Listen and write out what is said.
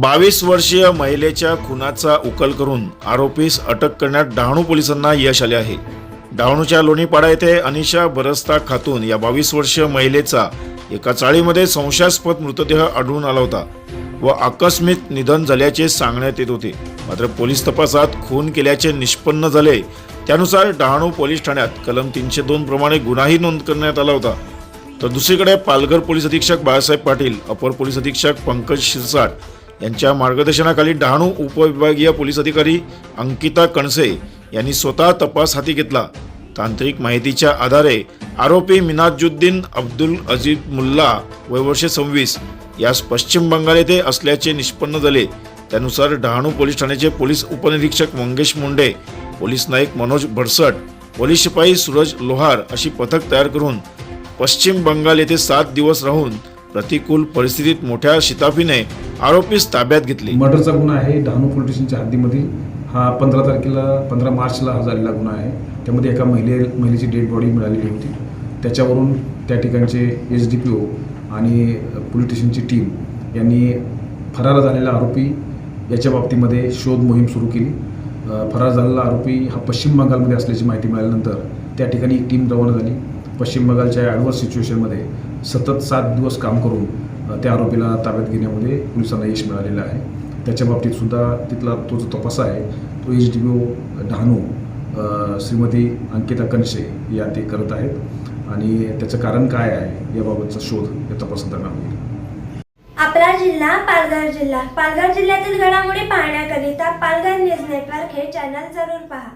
बावीस वर्षीय महिलेच्या खुनाचा उकल करून आरोपीस अटक करण्यात डहाणू पोलिसांना यश आले आहे. डहाणूच्या लोणीपाडा येथे अनिशा बरस्ता खातून या बावीस वर्षीय महिलेचा एका चाळीमध्ये संशयास्पद मृतदेह आढळून आला होता व आकस्मिक निधन झाल्याचे सांगण्यात येत होते. मात्र पोलीस तपासात खून केल्याचे निष्पन्न झाले त्यानुसार डहाणू पोलीस ठाण्यात कलम तीनशे दोन प्रमाणे गुन्हाही नोंद करण्यात आला होता. तर दुसरीकडे पालघर पोलीस अधीक्षक बाळासाहेब पाटील अपर पोलीस अधीक्षक पंकज शिरसाट यांच्या मार्गदर्शनाखाली डहाणू उपविभागीय पोलीस अधिकारी अंकिता कणसे यांनी स्वतः तपास हाती घेतला. तांत्रिक माहितीच्या आधारे आरोपी मिनाजुद्दीन अब्दुल अजीब मुल्ला वयवर्षे सव्वीस यास पश्चिम बंगाल येथे असल्याचे निष्पन्न झाले. त्यानुसार डहाणू पोलीस ठाण्याचे पोलीस उपनिरीक्षक मंगेश मुंडे पोलीस नाईक मनोज भडसट पोलीस शिपाई सूरज लोहार अशी पथक तयार करून पश्चिम बंगाल येथे सात दिवस राहून प्रतिकूल परिस्थितीत मोठ्या शिताफीने आरोपीस ताब्यात घेतले. मर्डरचा गुन्हा आहे डहाणू पोलीस स्टेशनच्या हद्दीमध्ये. हा पंधरा तारखेला पंधरा मार्चला हा झालेला गुन्हा आहे. त्यामध्ये एका महिले महिलेची डेड बॉडी मिळालेली होती. त्याच्यावरून त्या ठिकाणचे एस डी पी ओ आणि पोलीस स्टेशनची टीम यांनी फरार झालेला आरोपी याच्या बाबतीमध्ये शोध मोहीम सुरू केली. फरार झालेला आरोपी हा पश्चिम बंगालमध्ये असल्याची माहिती मिळाल्यानंतर त्या ठिकाणी एक टीम रवाना झाली. पश्चिम बंगालच्या ॲडव्हर्स सिच्युएशनमध्ये सतत सात दिवस काम करून त्या आरोपीला ताब्यात घेण्यामध्ये पोलिसांना यश मिळालेलं आहे. त्याच्या बाबतीत सुद्धा तिथला तो जो तपास आहे तो H D O Dahanu Shrimati Ankita Kanshe या ते करत आहेत. आणि त्याचं कारण काय आहे याबाबतचा शोध या तपासात दरम्यान होईल. आपला जिल्हा पालघर जिल्हा. पालघर जिल्ह्यातील घडामोडी पाहण्याकरिता पालघर न्यूज नेटवर्क हे चॅनल जरूर पहा.